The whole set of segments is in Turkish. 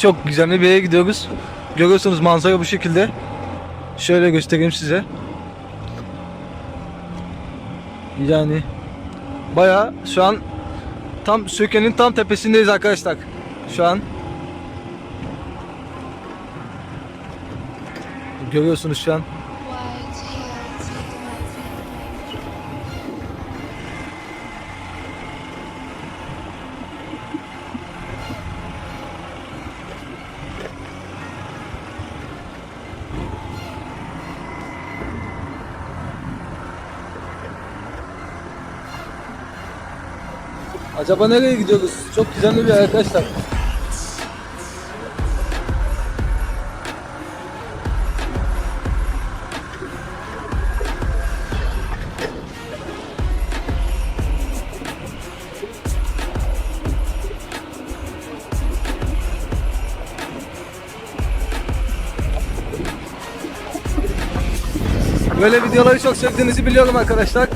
Çok güzel bir yere gidiyoruz. Görüyorsunuz manzara bu şekilde. Şöyle göstereyim size. Yani bayağı şu an tam Söke'nin tam tepesindeyiz arkadaşlar. Şu an. Görüyorsunuz şu an. Acaba nereye gidiyoruz? Çok güzel bir arkadaşlar. Böyle videoları çok sevdiğinizi biliyorum arkadaşlar.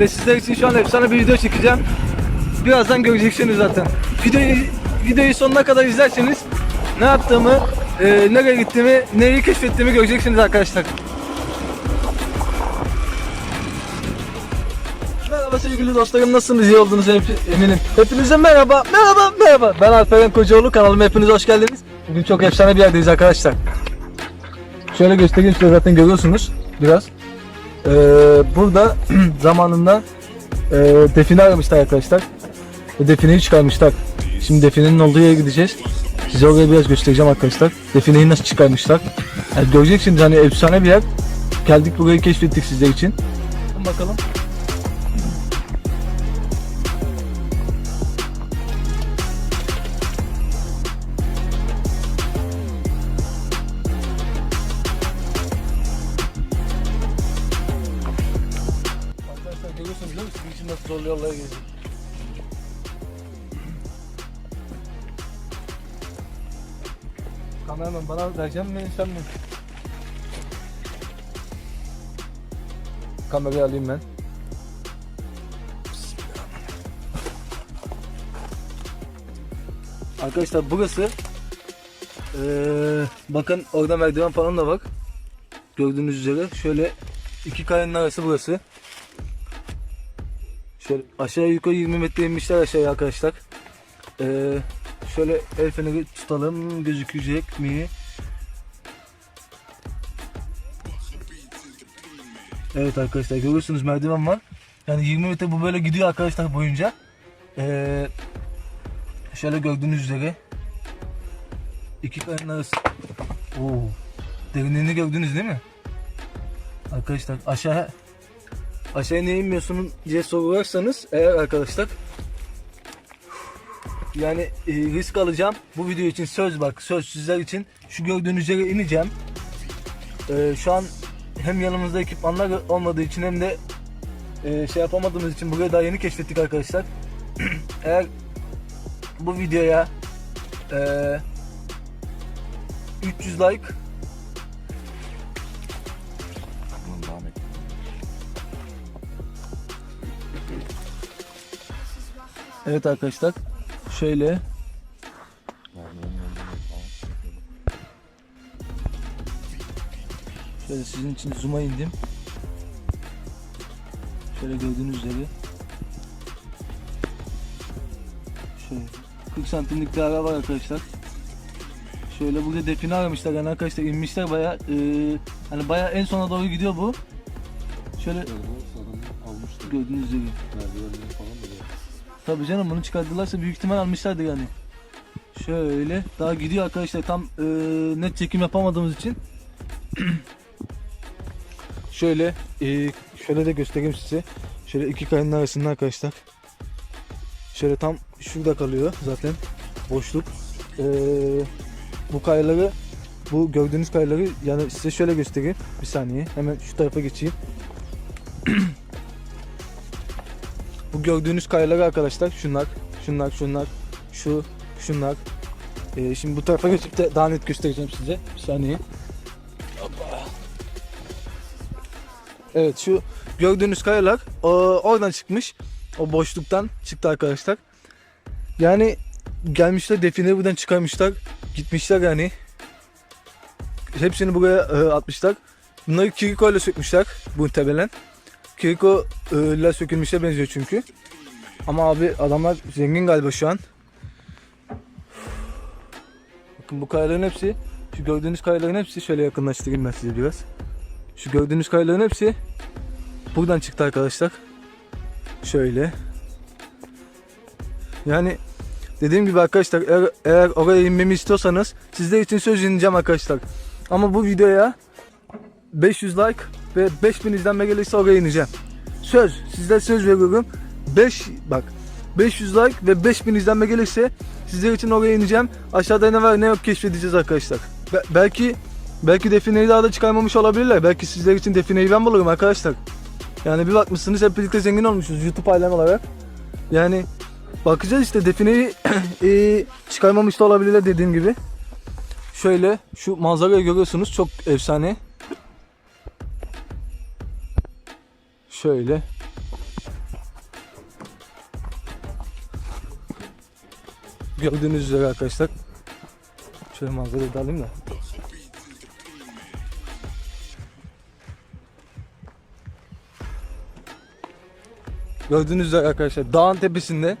Ve sizler için şu an efsane bir video çekeceğim. Birazdan göreceksiniz zaten. Videoyu, videoyu sonuna kadar izlerseniz ne yaptığımı, e, nereye gittiğimi, neyi keşfettiğimi göreceksiniz arkadaşlar. Merhaba sevgili dostlarım nasılsınız iyi olduğunuz eminim. Hepinize merhaba, merhaba, merhaba. Ben Alperen Kocaoğlu kanalıma hepiniz hoş geldiniz. Bugün çok efsane bir yerdeyiz arkadaşlar. Şöyle göstereyim size zaten görüyorsunuz biraz. Ee, burada zamanında e, define aramışlar arkadaşlar. Defineyi çıkarmışlar. Şimdi definenin olduğu yere gideceğiz. Size orayı biraz göstereceğim arkadaşlar. Defineyi nasıl çıkarmışlar. Yani göreceksiniz hani efsane bir yer. Geldik burayı keşfettik sizler için. Bakalım. Kameraman bana vereceğim mi sen mi? Kamerayı alayım ben. Arkadaşlar burası eee, bakın orada merdiven falan da bak. Gördüğünüz üzere şöyle iki kayanın arası burası. Şöyle aşağı yukarı 20 metre inmişler aşağıya arkadaşlar. Ee, şöyle el feneri tutalım gözükecek mi? Evet arkadaşlar görüyorsunuz merdiven var. Yani 20 metre bu böyle gidiyor arkadaşlar boyunca. Ee, şöyle gördüğünüz üzere iki kayanın arası. Oo. Derinliğini gördünüz değil mi? Arkadaşlar aşağı aşağıya niye inmiyorsunuz diye sorarsanız eğer arkadaşlar yani e, risk alacağım. Bu video için söz bak söz sizler için. Şu gördüğünüz yere ineceğim. E, şu an hem yanımızda ekipmanlar olmadığı için hem de e, şey yapamadığımız için burayı daha yeni keşfettik arkadaşlar. Eğer bu videoya e, 300 like Evet arkadaşlar şöyle Şöyle sizin için zoom'a indim. Şöyle gördüğünüz üzere. Şöyle 40 santimlik bir ara var arkadaşlar. Şöyle burada define aramışlar yani arkadaşlar inmişler baya hani baya en sona doğru gidiyor bu. Şöyle gördüğünüz üzere. Tabii canım bunu çıkardılarsa büyük ihtimal almışlardı yani. Şöyle daha gidiyor arkadaşlar tam e, net çekim yapamadığımız için. şöyle e, şöyle de göstereyim size. Şöyle iki kayanın arasında arkadaşlar. Şöyle tam şurada kalıyor zaten boşluk. E, bu kayaları bu gördüğünüz kayaları yani size şöyle göstereyim. Bir saniye hemen şu tarafa geçeyim. Bu gördüğünüz kayalar arkadaşlar şunlar, şunlar, şunlar, şu, şunlar. Ee, şimdi bu tarafa geçip de daha net göstereceğim size. Bir saniye. Evet şu gördüğünüz kayalar o, oradan çıkmış. O boşluktan çıktı arkadaşlar. Yani gelmişler defineyi buradan çıkarmışlar. Gitmişler yani. Hepsini buraya e, atmışlar. Bunları Kiriko ile sökmüşler muhtemelen. Kiriko e, ile sökülmüşe benziyor çünkü. Ama abi adamlar zengin galiba şu an. Bakın bu kayaların hepsi, şu gördüğünüz kayaların hepsi şöyle yakınlaştırayım ben size biraz. Şu gördüğünüz kayaların hepsi buradan çıktı arkadaşlar. Şöyle. Yani dediğim gibi arkadaşlar eğer, eğer oraya inmemi istiyorsanız sizler için söz ineceğim arkadaşlar. Ama bu videoya 500 like ve 5000 izlenme gelirse oraya ineceğim. Söz. Sizlere söz veriyorum. 5 bak 500 like ve 5000 izlenme gelirse sizler için oraya ineceğim. Aşağıda ne var ne yok keşfedeceğiz arkadaşlar. Be- belki belki defineyi daha da çıkarmamış olabilirler. Belki sizler için defineyi ben bulurum arkadaşlar. Yani bir bakmışsınız hep birlikte zengin olmuşuz YouTube ailem olarak. Yani bakacağız işte defineyi eee, çıkarmamış da olabilirler dediğim gibi. Şöyle şu manzarayı görüyorsunuz çok efsane. Şöyle. Gördüğünüz üzere arkadaşlar. Şöyle manzarayı da alayım da. Gördüğünüz üzere arkadaşlar dağın tepesinde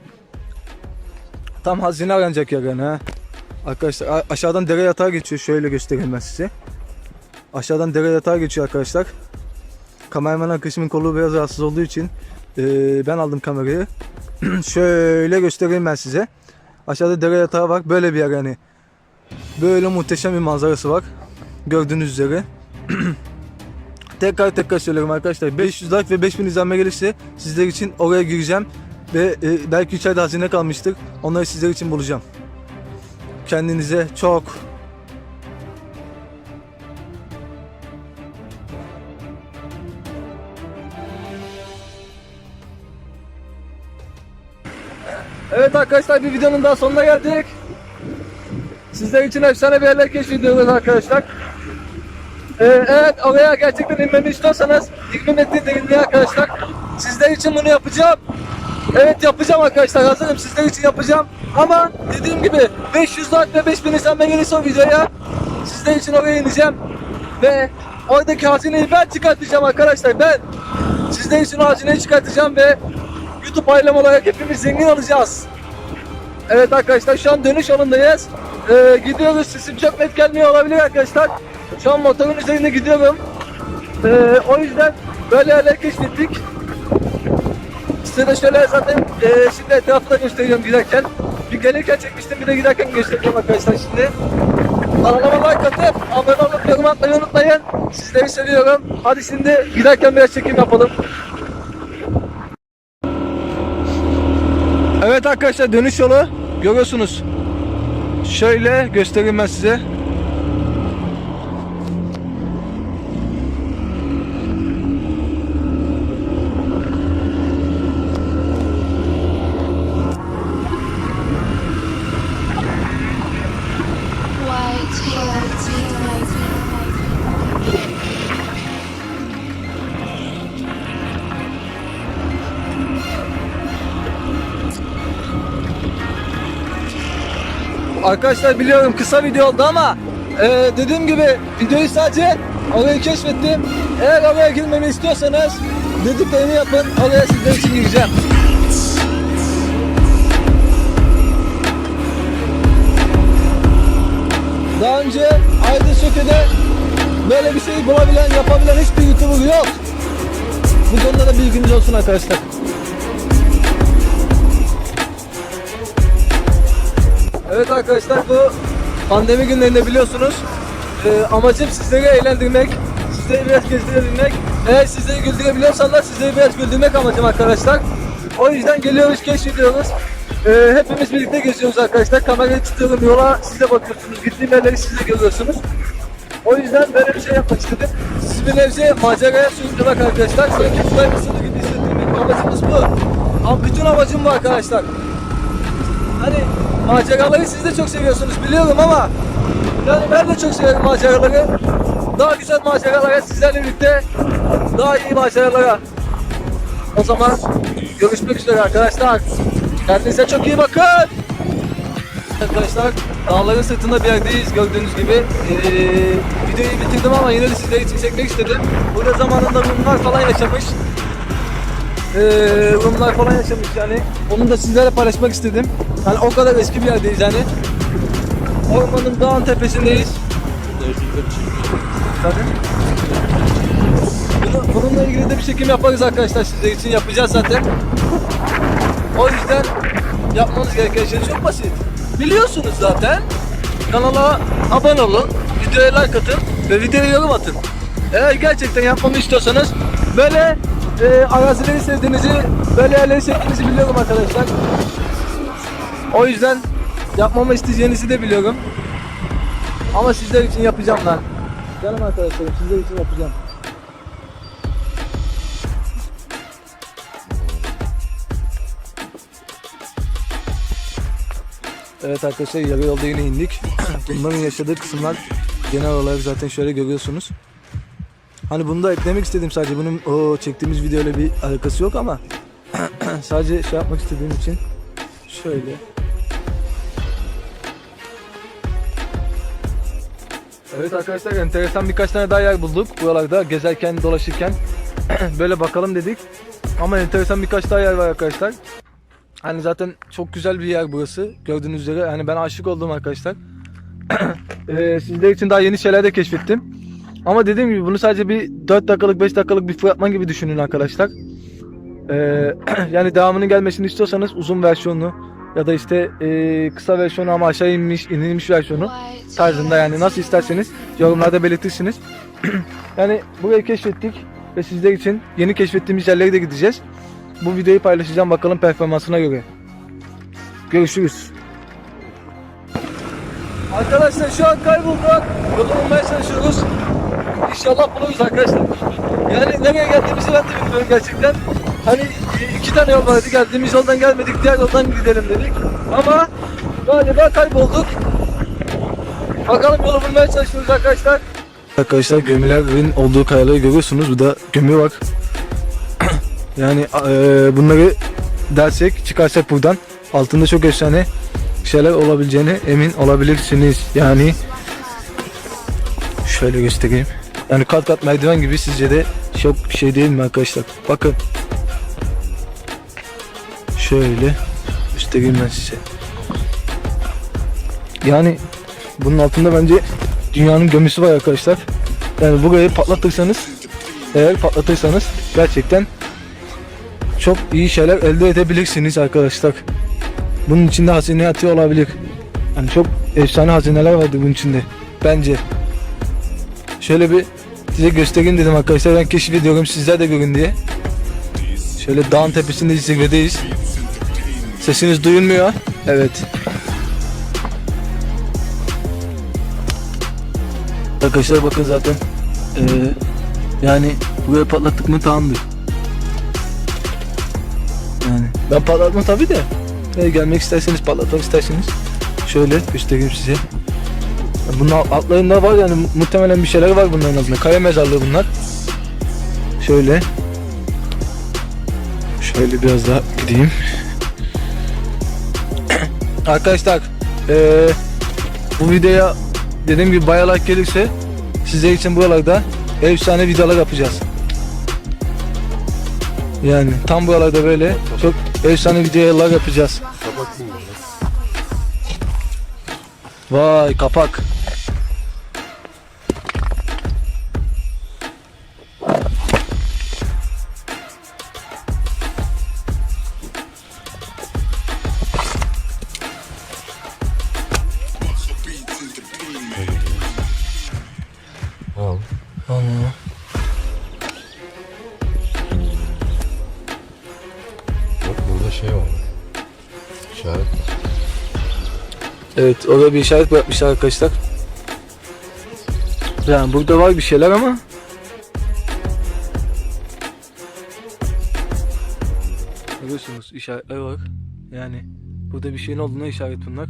tam hazine aranacak yer yani ha. Arkadaşlar aşağıdan dere yatağı geçiyor. Şöyle göstereyim ben size. Aşağıdan dere yatağı geçiyor arkadaşlar. Kameraman arkadaşımın kolu biraz rahatsız olduğu için eee, ben aldım kamerayı. Şöyle göstereyim ben size. Aşağıda dere yatağı var. Böyle bir yer yani. Böyle muhteşem bir manzarası var. Gördüğünüz üzere. tekrar tekrar söylüyorum arkadaşlar. 500 like ve 5000 izlenme gelirse sizler için oraya gireceğim. Ve e, belki içeride hazine kalmıştır. Onları sizler için bulacağım. Kendinize çok arkadaşlar bir videonun daha sonuna geldik. Sizler için efsane bir yerler keşfediyoruz arkadaşlar. Ee, evet oraya gerçekten inmemi istiyorsanız 20 metre derinliğe arkadaşlar. Sizler için bunu yapacağım. Evet yapacağım arkadaşlar hazırım sizler için yapacağım. Ama dediğim gibi 500 like ve 5000 izlenme gelirse o videoya sizler için oraya ineceğim. Ve oradaki hazineyi ben çıkartacağım arkadaşlar ben. Sizler için hazineyi çıkartacağım ve YouTube ailem olarak hepimiz zengin olacağız. Evet arkadaşlar şu an dönüş yolundayız. Ee, gidiyoruz sesim çok net gelmiyor olabilir arkadaşlar. Şu an motorun üzerinde gidiyorum. Ee, o yüzden böyle yerler keşfettik. Size de şöyle zaten e, şimdi etrafı da gösteriyorum giderken. Bir gelirken çekmiştim bir de giderken göstereceğim arkadaşlar şimdi. Kanalıma like atıp abone olup yorum unutmayın. Sizleri seviyorum. Hadi şimdi giderken biraz çekim yapalım. Evet arkadaşlar dönüş yolu görüyorsunuz. Şöyle göstereyim ben size. Arkadaşlar biliyorum kısa video oldu ama e, dediğim gibi videoyu sadece orayı keşfettim. Eğer oraya girmemi istiyorsanız dediklerimi yapın. Oraya sizler için gireceğim. Daha önce Aydın Söke'de böyle bir şeyi bulabilen, yapabilen hiçbir YouTuber yok. Bu konuda da bilginiz olsun arkadaşlar. Evet arkadaşlar bu pandemi günlerinde biliyorsunuz e, amacım sizleri eğlendirmek, sizleri biraz gezdirebilmek. Eğer sizleri güldürebiliyorsam da sizleri biraz güldürmek amacım arkadaşlar. O yüzden geliyoruz, keşfediyoruz. E, hepimiz birlikte geziyoruz arkadaşlar. Kamerayı tutuyorum, yola siz de bakıyorsunuz. Gittiğim yerleri siz de görüyorsunuz. O yüzden böyle bir şey yapmak istedim. Sizi bir nebze maceraya sürüklemek arkadaşlar. Sanki uzay mısırı gibi hissettirmek. Amacımız bu. Ama bütün amacım bu arkadaşlar. Hani maceraları siz de çok seviyorsunuz biliyorum ama yani ben de çok seviyorum maceraları. Daha güzel maceralara sizlerle birlikte daha iyi maceralara. O zaman görüşmek üzere arkadaşlar. Kendinize çok iyi bakın. Arkadaşlar dağların sırtında bir yerdeyiz gördüğünüz gibi. Ee, videoyu bitirdim ama yine de sizler için çekmek istedim. Burada zamanında Rumlar falan yaşamış. Rumlar falan yaşamış yani. Onu da sizlerle paylaşmak istedim. Yani o kadar eski bir yerdeyiz yani. Ormanın dağın tepesindeyiz. Tabii. Bunu, bununla ilgili de bir çekim yaparız arkadaşlar sizler için yapacağız zaten. O yüzden yapmanız gereken şey çok basit. Biliyorsunuz zaten. Kanala abone olun, videoya like atın ve videoya yorum atın. Eğer gerçekten yapmamı istiyorsanız böyle e, arazileri sevdiğinizi, böyle yerleri sevdiğinizi biliyorum arkadaşlar. O yüzden yapmamı isteyeceğinizi de biliyorum. Ama sizler için yapacağım lan. Canım arkadaşlarım sizler için yapacağım. Evet arkadaşlar yarı yolda yine indik. Bunların yaşadığı kısımlar genel olarak zaten şöyle görüyorsunuz. Hani bunu da eklemek istedim sadece bunun o çektiğimiz videoyla bir alakası yok ama sadece şey yapmak istediğim için şöyle. Evet arkadaşlar enteresan birkaç tane daha yer bulduk buralarda gezerken dolaşırken böyle bakalım dedik. Ama enteresan birkaç daha yer var arkadaşlar. Hani zaten çok güzel bir yer burası. Gördüğünüz üzere hani ben aşık oldum arkadaşlar. Ee, sizler için daha yeni şeyler de keşfettim. Ama dediğim gibi bunu sadece bir 4 dakikalık 5 dakikalık bir fragman gibi düşünün arkadaşlar. Ee, yani devamının gelmesini istiyorsanız uzun versiyonu ya da işte e, kısa versiyonu ama aşağı inmiş inilmiş versiyonu tarzında yani nasıl isterseniz yorumlarda belirtirsiniz. yani burayı keşfettik ve sizler için yeni keşfettiğimiz yerlere de gideceğiz. Bu videoyu paylaşacağım bakalım performansına göre. Görüşürüz. Arkadaşlar şu an kaybolduk. Yolu bulmaya çalışıyoruz. İnşallah buluruz arkadaşlar. Yani nereye geldiğimizi ben de bilmiyorum gerçekten. Hani iki tane yol vardı. Geldiğimiz yoldan gelmedik. Diğer yoldan gidelim dedik. Ama galiba kaybolduk. Bakalım yolu bulmaya çalışıyoruz arkadaşlar. Arkadaşlar gemilerin olduğu kayaları görüyorsunuz. Bu da gemi var. Yani eee, bunları dersek çıkarsak buradan altında çok efsane şeyler olabileceğine emin olabilirsiniz. Yani şöyle göstereyim. Yani kat kat merdiven gibi sizce de çok şey değil mi arkadaşlar? Bakın. Şöyle göstereyim ben size. Yani bunun altında bence dünyanın gömüsü var arkadaşlar. Yani burayı patlatırsanız eğer patlatırsanız gerçekten çok iyi şeyler elde edebilirsiniz arkadaşlar. Bunun içinde hazine yatıyor olabilir. Yani çok efsane hazineler vardı bunun içinde. Bence. Şöyle bir size göstereyim dedim arkadaşlar. Ben keşfediyorum sizler de görün diye. Şöyle dağın tepesinde zirvedeyiz. Sesiniz duyulmuyor. Evet. Arkadaşlar bakın zaten. Ee, yani buraya patlattık mı tamamdır. Yani ben patlatma tabi de. Ee, gelmek isterseniz patlatmak isterseniz şöyle göstereyim size. Bunun alt- altlarında var yani mu- muhtemelen bir şeyler var bunların altında. Kaya mezarlığı bunlar. Şöyle. Şöyle biraz daha gideyim. Arkadaşlar eee, bu videoya dediğim gibi bayağı like gelirse sizler için buralarda efsane videolar yapacağız. Yani tam buralarda böyle çok efsane videolar yapacağız. Vay kapak. Allah. Bak burada şey var. İşaret. Evet orada bir işaret bırakmışlar arkadaşlar. Yani burada var bir şeyler ama Görüyorsunuz işaretler var. Yani burada bir şeyin olduğuna işaret bunlar.